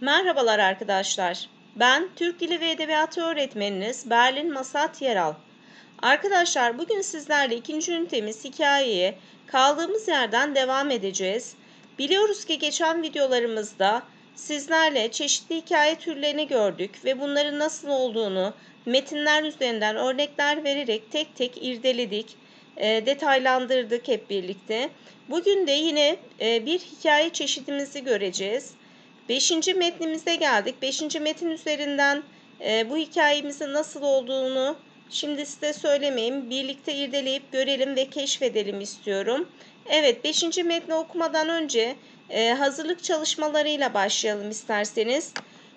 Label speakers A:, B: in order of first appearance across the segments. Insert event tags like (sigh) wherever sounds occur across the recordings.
A: Merhabalar arkadaşlar. Ben Türk Dili ve Edebiyatı öğretmeniniz Berlin Masat Yeral. Arkadaşlar bugün sizlerle ikinci ünitemiz hikayeye kaldığımız yerden devam edeceğiz. Biliyoruz ki geçen videolarımızda sizlerle çeşitli hikaye türlerini gördük ve bunların nasıl olduğunu metinler üzerinden örnekler vererek tek tek irdeledik, e, detaylandırdık hep birlikte. Bugün de yine e, bir hikaye çeşidimizi göreceğiz. Beşinci metnimize geldik. Beşinci metin üzerinden e, bu hikayemizin nasıl olduğunu şimdi size söylemeyeyim. Birlikte irdeleyip görelim ve keşfedelim istiyorum. Evet, beşinci metni okumadan önce e, hazırlık çalışmalarıyla başlayalım isterseniz.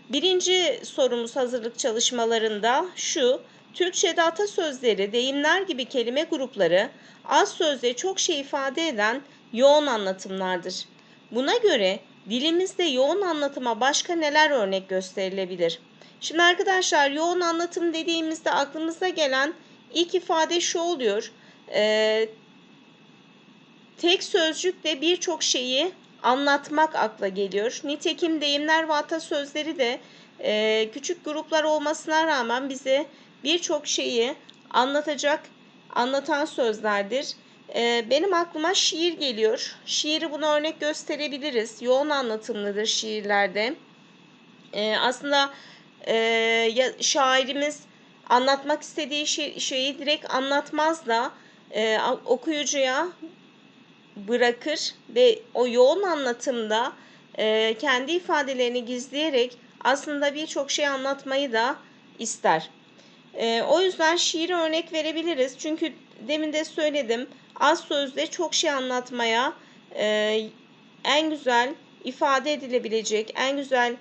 A: Birinci sorumuz hazırlık çalışmalarında şu. Türkçe'de atasözleri, deyimler gibi kelime grupları az sözde çok şey ifade eden yoğun anlatımlardır. Buna göre dilimizde yoğun anlatıma başka neler örnek gösterilebilir? Şimdi arkadaşlar yoğun anlatım dediğimizde aklımıza gelen ilk ifade şu oluyor. Ee, tek sözcükle birçok şeyi anlatmak akla geliyor. Nitekim deyimler ve atasözleri de e, küçük gruplar olmasına rağmen bize birçok şeyi anlatacak, anlatan sözlerdir. E, benim aklıma şiir geliyor. Şiiri buna örnek gösterebiliriz. Yoğun anlatımlıdır şiirlerde. E, aslında e, şairimiz anlatmak istediği şey, şeyi direkt anlatmaz da e, okuyucuya bırakır ve o yoğun anlatımda e, kendi ifadelerini gizleyerek aslında birçok şey anlatmayı da ister. O yüzden şiir örnek verebiliriz. Çünkü demin de söyledim az sözle çok şey anlatmaya e, en güzel ifade edilebilecek, en güzel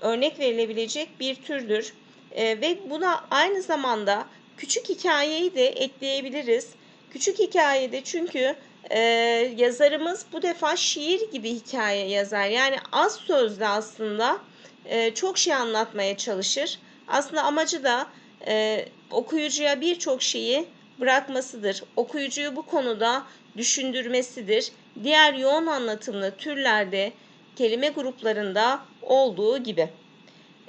A: örnek verilebilecek bir türdür. E, ve buna aynı zamanda küçük hikayeyi de ekleyebiliriz. Küçük hikayede çünkü e, yazarımız bu defa şiir gibi hikaye yazar. Yani az sözle aslında e, çok şey anlatmaya çalışır. Aslında amacı da e, okuyucuya birçok şeyi bırakmasıdır. Okuyucuyu bu konuda düşündürmesidir. Diğer yoğun anlatımlı türlerde kelime gruplarında olduğu gibi.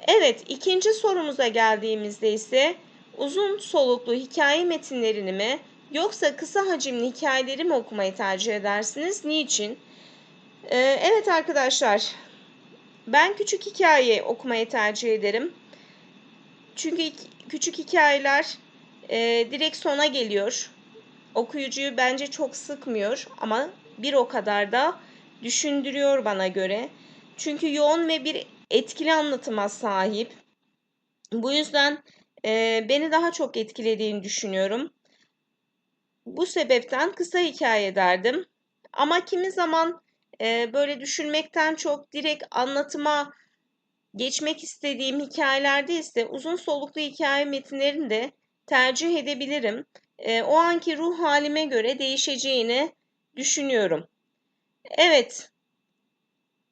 A: Evet, ikinci sorumuza geldiğimizde ise uzun soluklu hikaye metinlerini mi yoksa kısa hacimli hikayeleri mi okumayı tercih edersiniz? Niçin? Ee, evet arkadaşlar, ben küçük hikaye okumayı tercih ederim. Çünkü küçük hikayeler e, direkt sona geliyor. Okuyucuyu bence çok sıkmıyor ama bir o kadar da düşündürüyor bana göre. Çünkü yoğun ve bir etkili anlatıma sahip. Bu yüzden e, beni daha çok etkilediğini düşünüyorum. Bu sebepten kısa hikaye derdim. Ama kimi zaman e, böyle düşünmekten çok direkt anlatıma geçmek istediğim hikayelerde ise uzun soluklu hikaye metinlerini de tercih edebilirim. E, o anki ruh halime göre değişeceğini düşünüyorum. Evet.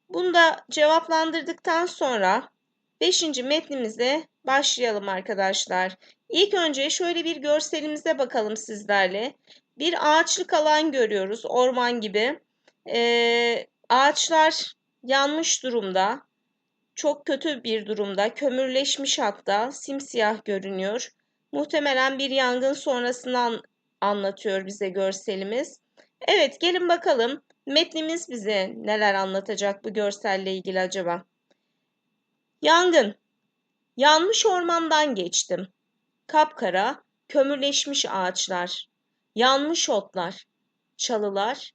A: Bunu da cevaplandırdıktan sonra 5. metnimize başlayalım arkadaşlar. İlk önce şöyle bir görselimize bakalım sizlerle. Bir ağaçlık alan görüyoruz, orman gibi. Ee, ağaçlar yanmış durumda. Çok kötü bir durumda, kömürleşmiş hatta, simsiyah görünüyor. Muhtemelen bir yangın sonrasını an anlatıyor bize görselimiz. Evet gelin bakalım metnimiz bize neler anlatacak bu görselle ilgili acaba. Yangın. Yanmış ormandan geçtim. Kapkara, kömürleşmiş ağaçlar, yanmış otlar, çalılar,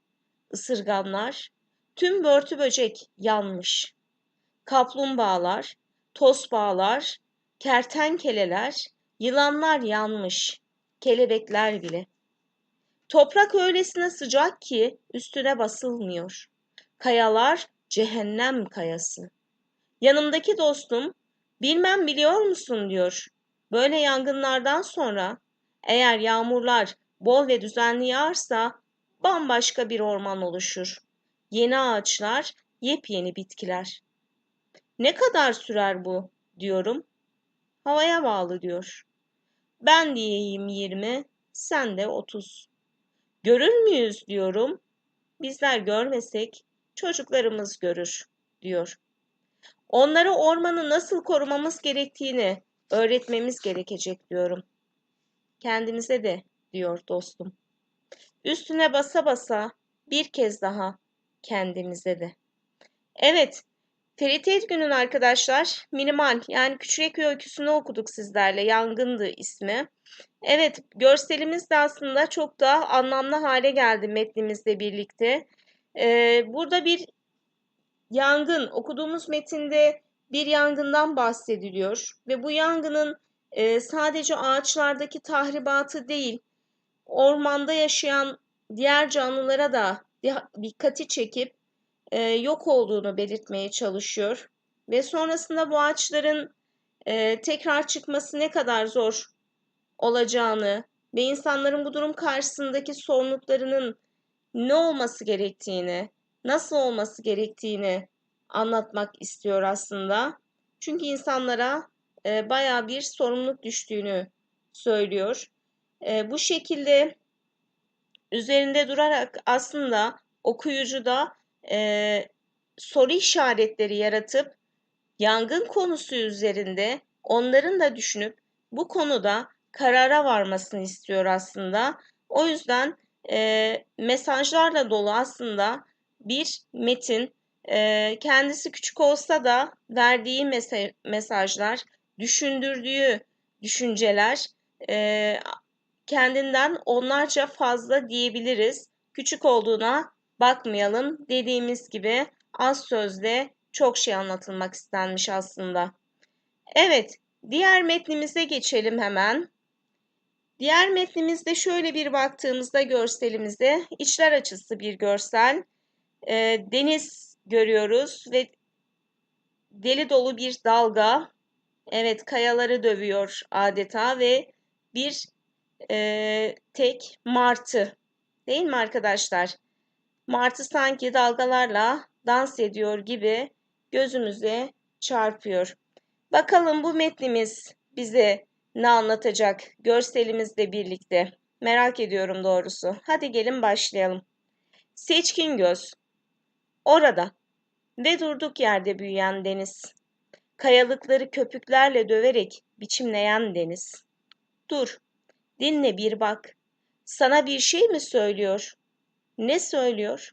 A: ısırganlar, tüm börtü böcek yanmış. Kaplumbağalar, tosbağalar, kertenkeleler, Yılanlar yanmış, kelebekler bile. Toprak öylesine sıcak ki üstüne basılmıyor. Kayalar cehennem kayası. Yanımdaki dostum, bilmem biliyor musun diyor. Böyle yangınlardan sonra eğer yağmurlar bol ve düzenli yağarsa bambaşka bir orman oluşur. Yeni ağaçlar, yepyeni bitkiler. Ne kadar sürer bu diyorum. Havaya bağlı diyor. Ben diyeyim 20, sen de 30. Görür müyüz diyorum. Bizler görmesek çocuklarımız görür diyor. Onlara ormanı nasıl korumamız gerektiğini öğretmemiz gerekecek diyorum. Kendimize de diyor dostum. Üstüne basa basa bir kez daha kendimize de. Evet, Ferit Edgün'ün arkadaşlar minimal yani küçük öyküsünü okuduk sizlerle. Yangındı ismi. Evet, görselimiz de aslında çok daha anlamlı hale geldi metnimizle birlikte. Ee, burada bir yangın, okuduğumuz metinde bir yangından bahsediliyor ve bu yangının e, sadece ağaçlardaki tahribatı değil, ormanda yaşayan diğer canlılara da dikkati çekip e, yok olduğunu belirtmeye çalışıyor. Ve sonrasında bu ağaçların e, tekrar çıkması ne kadar zor olacağını ve insanların bu durum karşısındaki sorumluluklarının ne olması gerektiğini, nasıl olması gerektiğini anlatmak istiyor aslında. Çünkü insanlara e, baya bir sorumluluk düştüğünü söylüyor. E, bu şekilde üzerinde durarak aslında okuyucuda e, soru işaretleri yaratıp yangın konusu üzerinde onların da düşünüp bu konuda karara varmasını istiyor aslında. O yüzden e, mesajlarla dolu aslında bir metin. E, kendisi küçük olsa da verdiği mes- mesajlar, düşündürdüğü düşünceler e, kendinden onlarca fazla diyebiliriz. Küçük olduğuna bakmayalım. Dediğimiz gibi az sözle çok şey anlatılmak istenmiş aslında. Evet, diğer metnimize geçelim hemen. Diğer metnimizde şöyle bir baktığımızda görselimizde içler açısı bir görsel. E, deniz görüyoruz ve deli dolu bir dalga. Evet kayaları dövüyor adeta ve bir e, tek martı. Değil mi arkadaşlar? Martı sanki dalgalarla dans ediyor gibi gözümüze çarpıyor. Bakalım bu metnimiz bize ne anlatacak görselimizle birlikte. Merak ediyorum doğrusu. Hadi gelin başlayalım. Seçkin göz. Orada ve durduk yerde büyüyen deniz. Kayalıkları köpüklerle döverek biçimleyen deniz. Dur, dinle bir bak. Sana bir şey mi söylüyor? Ne söylüyor?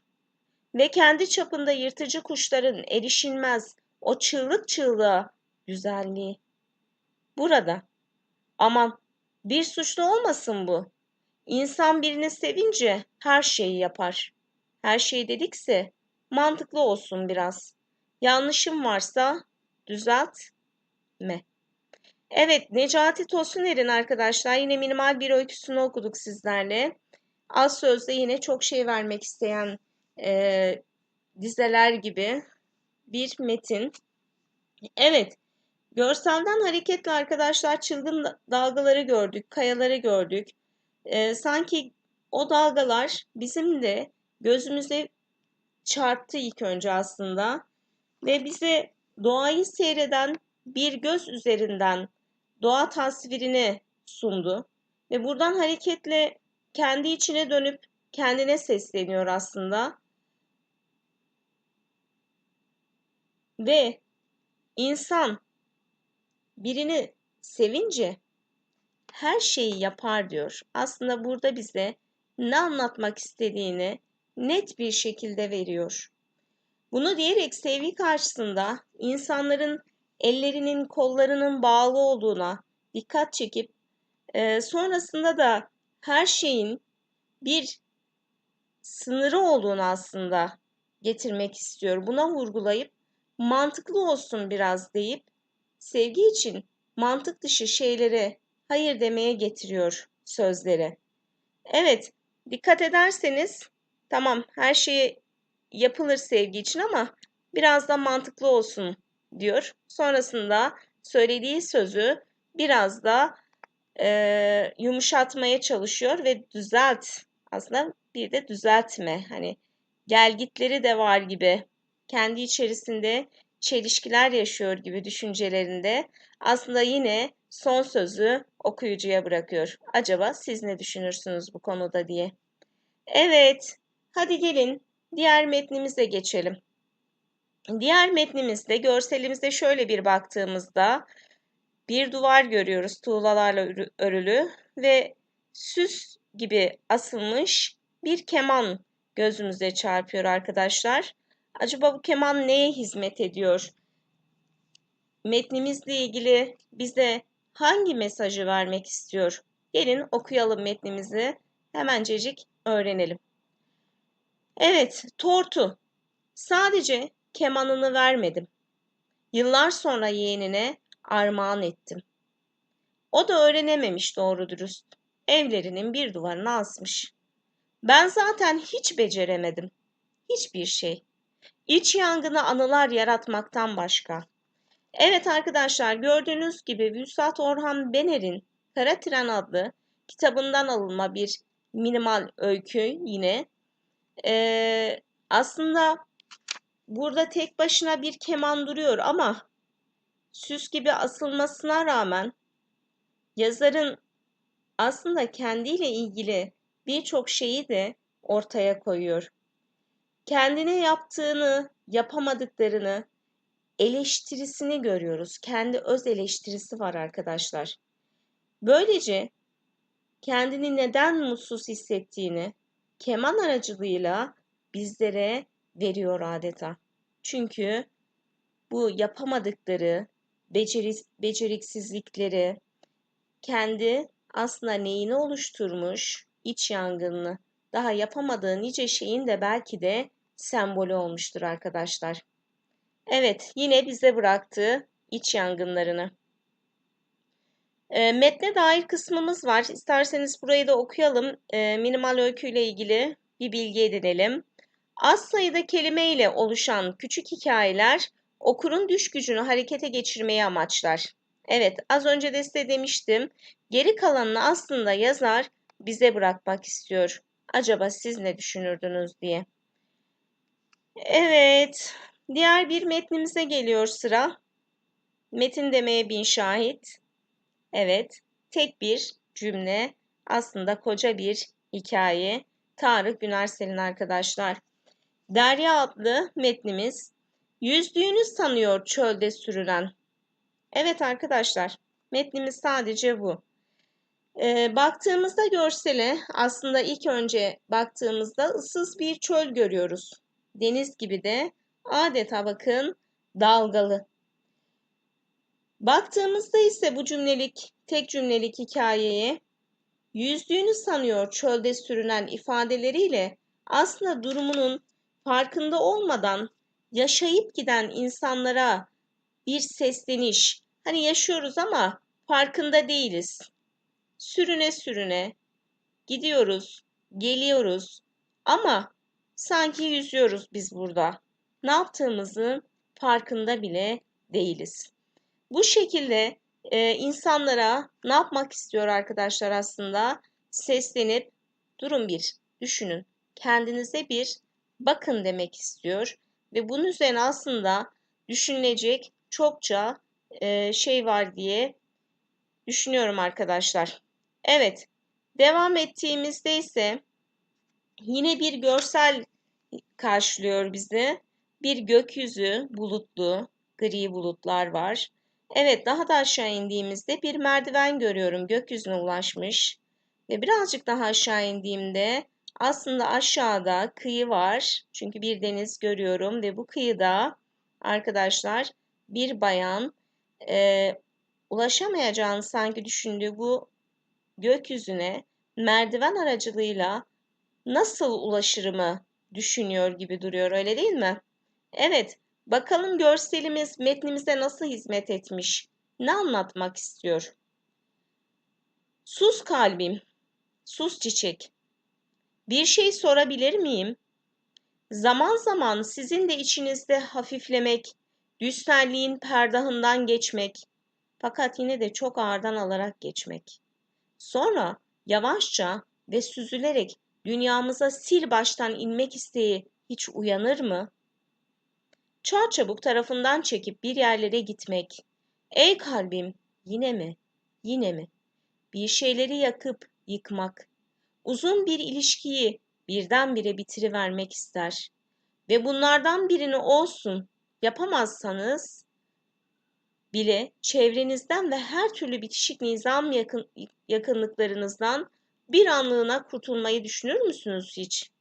A: Ve kendi çapında yırtıcı kuşların erişilmez o çığlık çığlığa güzelliği. Burada. Aman bir suçlu olmasın bu. İnsan birini sevince her şeyi yapar. Her şey dedikse mantıklı olsun biraz. Yanlışım varsa düzeltme. Evet, Necati Tosuner'in arkadaşlar yine minimal bir öyküsünü okuduk sizlerle. Az sözde yine çok şey vermek isteyen e, dizeler gibi bir metin. Evet, görselden hareketle arkadaşlar çılgın dalgaları gördük, kayaları gördük. E, sanki o dalgalar bizim de gözümüze çarptı ilk önce aslında ve bize doğayı seyreden bir göz üzerinden doğa tasvirini sundu ve buradan hareketle kendi içine dönüp kendine sesleniyor aslında. Ve insan birini sevince her şeyi yapar diyor. Aslında burada bize ne anlatmak istediğini net bir şekilde veriyor. Bunu diyerek sevgi karşısında insanların ellerinin kollarının bağlı olduğuna dikkat çekip e, sonrasında da her şeyin bir sınırı olduğunu aslında getirmek istiyor. Buna vurgulayıp mantıklı olsun biraz deyip sevgi için mantık dışı şeylere hayır demeye getiriyor sözleri. Evet, dikkat ederseniz tamam her şey yapılır sevgi için ama biraz da mantıklı olsun diyor. Sonrasında söylediği sözü biraz da e, yumuşatmaya çalışıyor ve düzelt aslında bir de düzeltme hani gelgitleri de var gibi kendi içerisinde çelişkiler yaşıyor gibi düşüncelerinde aslında yine son sözü okuyucuya bırakıyor. Acaba siz ne düşünürsünüz bu konuda diye. Evet, hadi gelin diğer metnimize geçelim. Diğer metnimizde, görselimizde şöyle bir baktığımızda bir duvar görüyoruz tuğlalarla örülü ve süs gibi asılmış bir keman gözümüze çarpıyor arkadaşlar. Acaba bu keman neye hizmet ediyor? Metnimizle ilgili bize hangi mesajı vermek istiyor? Gelin okuyalım metnimizi. Hemencecik öğrenelim. Evet, tortu. Sadece kemanını vermedim. Yıllar sonra yeğenine armağan ettim. O da öğrenememiş doğru dürüst. Evlerinin bir duvarına asmış. Ben zaten hiç beceremedim. Hiçbir şey. İç yangını anılar yaratmaktan başka. Evet arkadaşlar gördüğünüz gibi Vüsat Orhan Bener'in Kara Tren adlı kitabından alınma bir minimal öykü yine. Ee, aslında burada tek başına bir keman duruyor ama süs gibi asılmasına rağmen yazarın aslında kendiyle ilgili birçok şeyi de ortaya koyuyor. Kendine yaptığını, yapamadıklarını, eleştirisini görüyoruz. Kendi öz eleştirisi var arkadaşlar. Böylece kendini neden mutsuz hissettiğini keman aracılığıyla bizlere veriyor adeta. Çünkü bu yapamadıkları, beceri, beceriksizlikleri, kendi aslında neyini oluşturmuş, iç yangınını, daha yapamadığı nice şeyin de belki de sembolü olmuştur arkadaşlar. Evet, yine bize bıraktığı iç yangınlarını. E, metne dair kısmımız var. İsterseniz burayı da okuyalım. E, minimal öyküyle ilgili bir bilgi edinelim. Az sayıda kelime ile oluşan küçük hikayeler okurun düş gücünü harekete geçirmeyi amaçlar. Evet, az önce de size demiştim. Geri kalanını aslında yazar bize bırakmak istiyor. Acaba siz ne düşünürdünüz diye. Evet, diğer bir metnimize geliyor sıra. Metin demeye bin şahit. Evet, tek bir cümle aslında koca bir hikaye. Tarık Günersel'in arkadaşlar. Derya adlı metnimiz yüzdüğünü sanıyor çölde sürülen. Evet arkadaşlar metnimiz sadece bu. Ee, baktığımızda görsele aslında ilk önce baktığımızda ıssız bir çöl görüyoruz. Deniz gibi de adeta bakın dalgalı. Baktığımızda ise bu cümlelik, tek cümlelik hikayeye yüzdüğünü sanıyor çölde sürünen ifadeleriyle aslında durumunun farkında olmadan yaşayıp giden insanlara bir sesleniş. Hani yaşıyoruz ama farkında değiliz. Sürüne sürüne gidiyoruz, geliyoruz ama sanki yüzüyoruz biz burada. Ne yaptığımızın farkında bile değiliz. Bu şekilde e, insanlara ne yapmak istiyor arkadaşlar aslında? Seslenip durun bir, düşünün. Kendinize bir bakın demek istiyor. Ve bunun üzerine aslında düşünülecek çokça e, şey var diye düşünüyorum arkadaşlar. Evet, devam ettiğimizde ise yine bir görsel karşılıyor bizi. Bir gökyüzü bulutlu, gri bulutlar var. Evet, daha da aşağı indiğimizde bir merdiven görüyorum gökyüzüne ulaşmış. Ve birazcık daha aşağı indiğimde aslında aşağıda kıyı var. Çünkü bir deniz görüyorum ve bu kıyıda arkadaşlar bir bayan e, ulaşamayacağını sanki düşündüğü bu gökyüzüne merdiven aracılığıyla nasıl ulaşırımı düşünüyor gibi duruyor öyle değil mi? Evet bakalım görselimiz metnimize nasıl hizmet etmiş? Ne anlatmak istiyor? Sus kalbim, sus çiçek. Bir şey sorabilir miyim? Zaman zaman sizin de içinizde hafiflemek, düsterliğin perdahından geçmek, fakat yine de çok ağırdan alarak geçmek. Sonra yavaşça ve süzülerek dünyamıza sil baştan inmek isteği hiç uyanır mı? Çarçabuk tarafından çekip bir yerlere gitmek. Ey kalbim, yine mi? Yine mi? Bir şeyleri yakıp yıkmak. Uzun bir ilişkiyi birdenbire bitirivermek ister. Ve bunlardan birini olsun yapamazsanız bile çevrenizden ve her türlü bitişik nizam yakın, yakınlıklarınızdan bir anlığına kurtulmayı düşünür müsünüz hiç?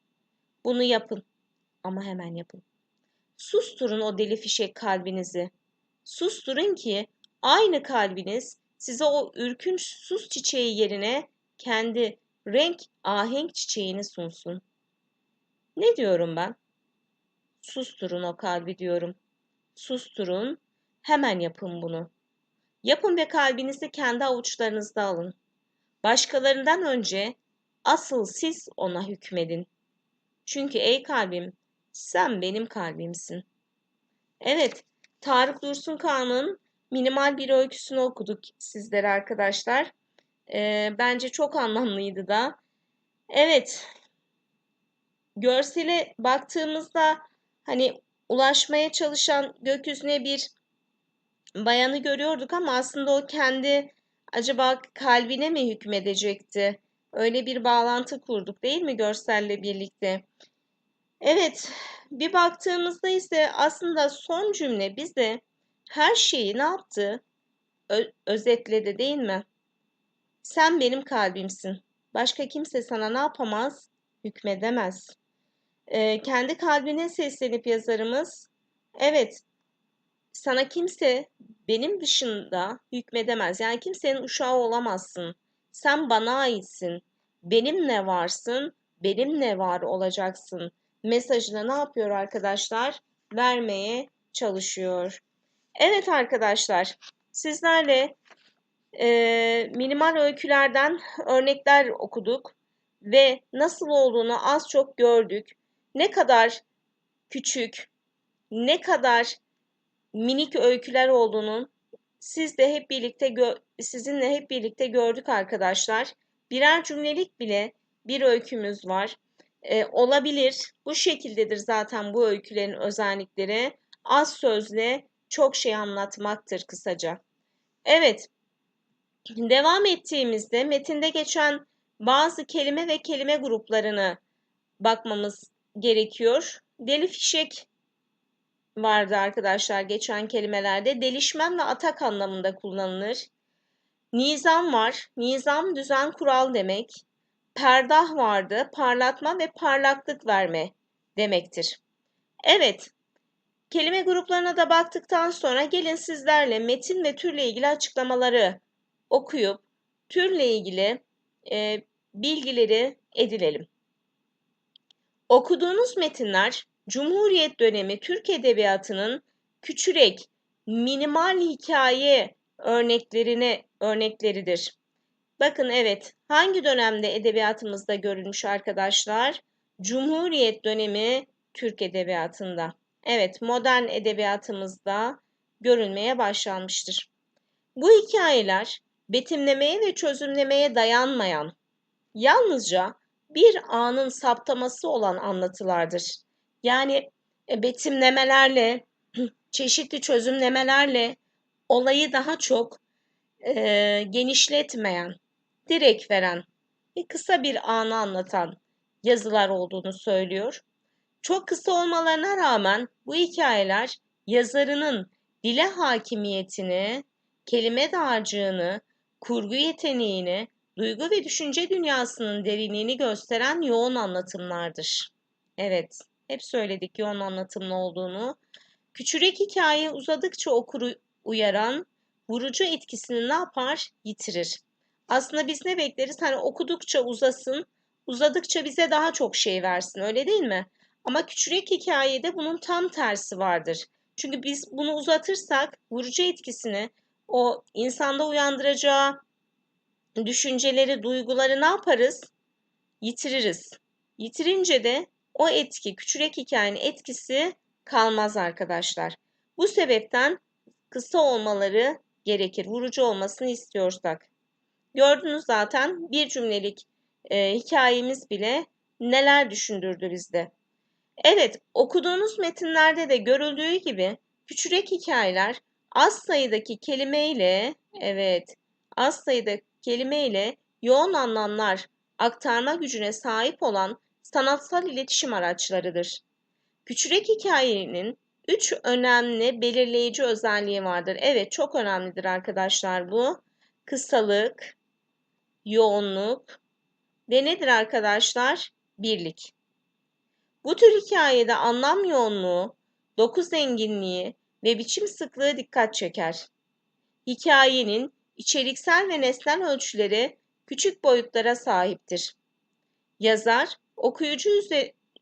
A: Bunu yapın ama hemen yapın. Susturun o deli fişek kalbinizi. Susturun ki aynı kalbiniz size o ürkünç sus çiçeği yerine kendi renk ahenk çiçeğini sunsun. Ne diyorum ben? Susturun o kalbi diyorum. Susturun, hemen yapın bunu. Yapın ve kalbinizi kendi avuçlarınızda alın. Başkalarından önce asıl siz ona hükmedin. Çünkü ey kalbim, sen benim kalbimsin. Evet, Tarık Dursun Kağan'ın minimal bir öyküsünü okuduk sizlere arkadaşlar. Ee, bence çok anlamlıydı da. Evet, görsele baktığımızda hani ulaşmaya çalışan gökyüzüne bir bayanı görüyorduk ama aslında o kendi acaba kalbine mi hükmedecekti? Öyle bir bağlantı kurduk değil mi görselle birlikte? Evet, bir baktığımızda ise aslında son cümle bize her şeyi ne yaptı? Ö- özetledi değil mi? Sen benim kalbimsin. Başka kimse sana ne yapamaz? Hükmedemez. Ee, kendi kalbine seslenip yazarımız, evet sana kimse benim dışında hükmedemez. Yani kimsenin uşağı olamazsın. Sen bana aitsin. Benimle varsın, benimle var olacaksın. Mesajını ne yapıyor arkadaşlar? Vermeye çalışıyor. Evet arkadaşlar, sizlerle e, minimal öykülerden örnekler okuduk ve nasıl olduğunu az çok gördük. Ne kadar küçük, ne kadar minik öyküler olduğunu siz de hep birlikte sizinle hep birlikte gördük arkadaşlar. Birer cümlelik bile bir öykümüz var. Ee, olabilir. Bu şekildedir zaten bu öykülerin özellikleri. Az sözle çok şey anlatmaktır kısaca. Evet. Devam ettiğimizde metinde geçen bazı kelime ve kelime gruplarını bakmamız gerekiyor. Deli fişek vardı arkadaşlar geçen kelimelerde. Delişmen ve atak anlamında kullanılır. Nizam var. Nizam düzen kural demek. Perdah vardı. Parlatma ve parlaklık verme demektir. Evet. Kelime gruplarına da baktıktan sonra gelin sizlerle metin ve türle ilgili açıklamaları okuyup türle ilgili e, bilgileri edinelim. Okuduğunuz metinler Cumhuriyet dönemi Türk Edebiyatı'nın küçürek, minimal hikaye örneklerine örnekleridir. Bakın evet, hangi dönemde edebiyatımızda görülmüş arkadaşlar? Cumhuriyet dönemi Türk Edebiyatı'nda. Evet, modern edebiyatımızda görülmeye başlanmıştır. Bu hikayeler betimlemeye ve çözümlemeye dayanmayan, yalnızca bir anın saptaması olan anlatılardır. Yani e, betimlemelerle, (clears throat) çeşitli çözümlemelerle olayı daha çok e, genişletmeyen, direkt veren ve kısa bir anı anlatan yazılar olduğunu söylüyor. Çok kısa olmalarına rağmen bu hikayeler yazarının dile hakimiyetini, kelime dağarcığını, kurgu yeteneğini, duygu ve düşünce dünyasının derinliğini gösteren yoğun anlatımlardır. Evet, hep söyledik yoğun anlatımlı olduğunu. Küçürek hikaye uzadıkça okuru uyaran, vurucu etkisini ne yapar? Yitirir. Aslında biz ne bekleriz? Hani okudukça uzasın, uzadıkça bize daha çok şey versin öyle değil mi? Ama küçürek hikayede bunun tam tersi vardır. Çünkü biz bunu uzatırsak vurucu etkisini, o insanda uyandıracağı düşünceleri, duyguları ne yaparız? Yitiririz. Yitirince de o etki, küçürek hikayenin etkisi kalmaz arkadaşlar. Bu sebepten kısa olmaları gerekir. Vurucu olmasını istiyorsak. Gördünüz zaten bir cümlelik e, hikayemiz bile neler düşündürdü bizde. Evet, okuduğunuz metinlerde de görüldüğü gibi küçürek hikayeler az sayıdaki kelimeyle, evet, az sayıda kelimeyle yoğun anlamlar aktarma gücüne sahip olan sanatsal iletişim araçlarıdır. Küçürek hikayenin üç önemli belirleyici özelliği vardır. Evet çok önemlidir arkadaşlar bu. Kısalık, yoğunluk ve nedir arkadaşlar? Birlik. Bu tür hikayede anlam yoğunluğu, doku zenginliği ve biçim sıklığı dikkat çeker. Hikayenin içeriksel ve nesnel ölçüleri küçük boyutlara sahiptir. Yazar, okuyucu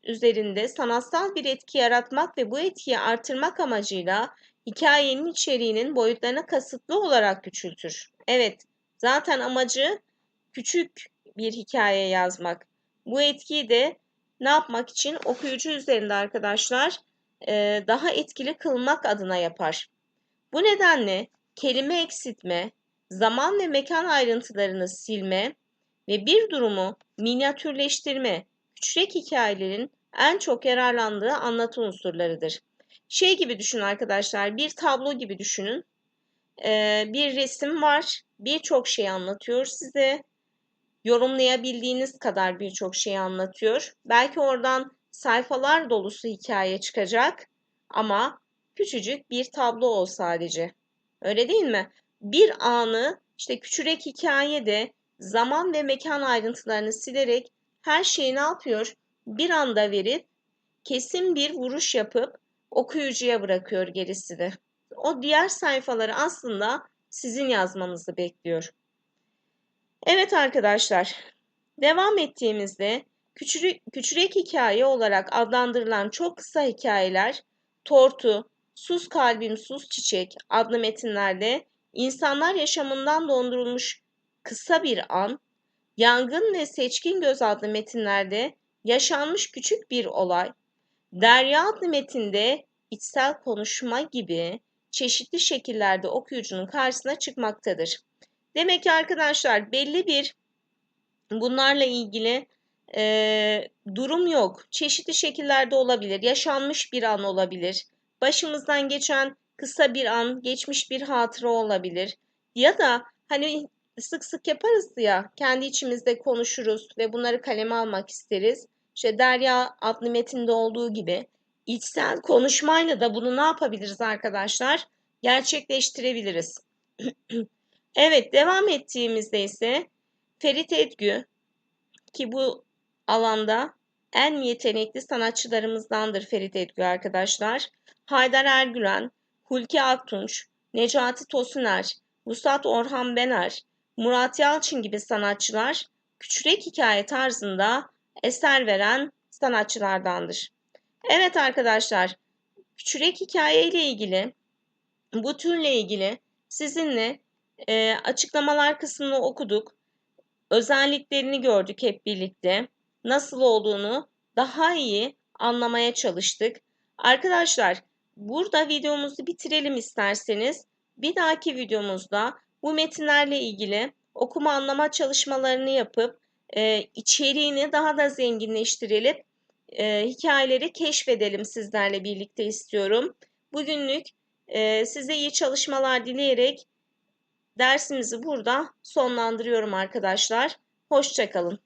A: üzerinde sanatsal bir etki yaratmak ve bu etkiyi artırmak amacıyla hikayenin içeriğinin boyutlarını kasıtlı olarak küçültür. Evet, zaten amacı küçük bir hikaye yazmak. Bu etkiyi de ne yapmak için okuyucu üzerinde arkadaşlar daha etkili kılmak adına yapar. Bu nedenle kelime eksiltme, zaman ve mekan ayrıntılarını silme ve bir durumu minyatürleştirme küçük hikayelerin en çok yararlandığı anlatı unsurlarıdır. Şey gibi düşün arkadaşlar, bir tablo gibi düşünün. Ee, bir resim var, birçok şey anlatıyor size. Yorumlayabildiğiniz kadar birçok şey anlatıyor. Belki oradan sayfalar dolusu hikaye çıkacak ama küçücük bir tablo ol sadece. Öyle değil mi? Bir anı işte küçürek hikayede zaman ve mekan ayrıntılarını silerek her şeyi ne yapıyor? Bir anda verip kesin bir vuruş yapıp okuyucuya bırakıyor gerisini. O diğer sayfaları aslında sizin yazmanızı bekliyor. Evet arkadaşlar, devam ettiğimizde küçürek, küçürek hikaye olarak adlandırılan çok kısa hikayeler Tortu, Sus Kalbim Sus Çiçek adlı metinlerde insanlar yaşamından dondurulmuş kısa bir an, Yangın ve Seçkin Göz adlı metinlerde yaşanmış küçük bir olay, Derya adlı metinde içsel konuşma gibi çeşitli şekillerde okuyucunun karşısına çıkmaktadır. Demek ki arkadaşlar belli bir bunlarla ilgili e, durum yok. Çeşitli şekillerde olabilir. Yaşanmış bir an olabilir. Başımızdan geçen kısa bir an, geçmiş bir hatıra olabilir. Ya da hani sık sık yaparız ya, kendi içimizde konuşuruz ve bunları kaleme almak isteriz. İşte Derya adlı metinde olduğu gibi içsel konuşmayla da bunu ne yapabiliriz arkadaşlar? Gerçekleştirebiliriz. (clears throat) evet, devam ettiğimizde ise Ferit Edgü ki bu alanda en yetenekli sanatçılarımızdandır Ferit Edgü arkadaşlar. Haydar Ergülen, Hulki Aktunç, Necati Tosuner, Vusat Orhan Bener, Murat Yalçın gibi sanatçılar küçürek hikaye tarzında eser veren sanatçılardandır. Evet arkadaşlar, küçürek hikaye ile ilgili, bu türle ilgili sizinle e, açıklamalar kısmını okuduk. Özelliklerini gördük hep birlikte. Nasıl olduğunu daha iyi anlamaya çalıştık. Arkadaşlar burada videomuzu bitirelim isterseniz. Bir dahaki videomuzda bu metinlerle ilgili okuma anlama çalışmalarını yapıp e, içeriğini daha da zenginleştirelim, e, hikayeleri keşfedelim sizlerle birlikte istiyorum. Bugünlük e, size iyi çalışmalar dileyerek dersimizi burada sonlandırıyorum arkadaşlar. Hoşçakalın.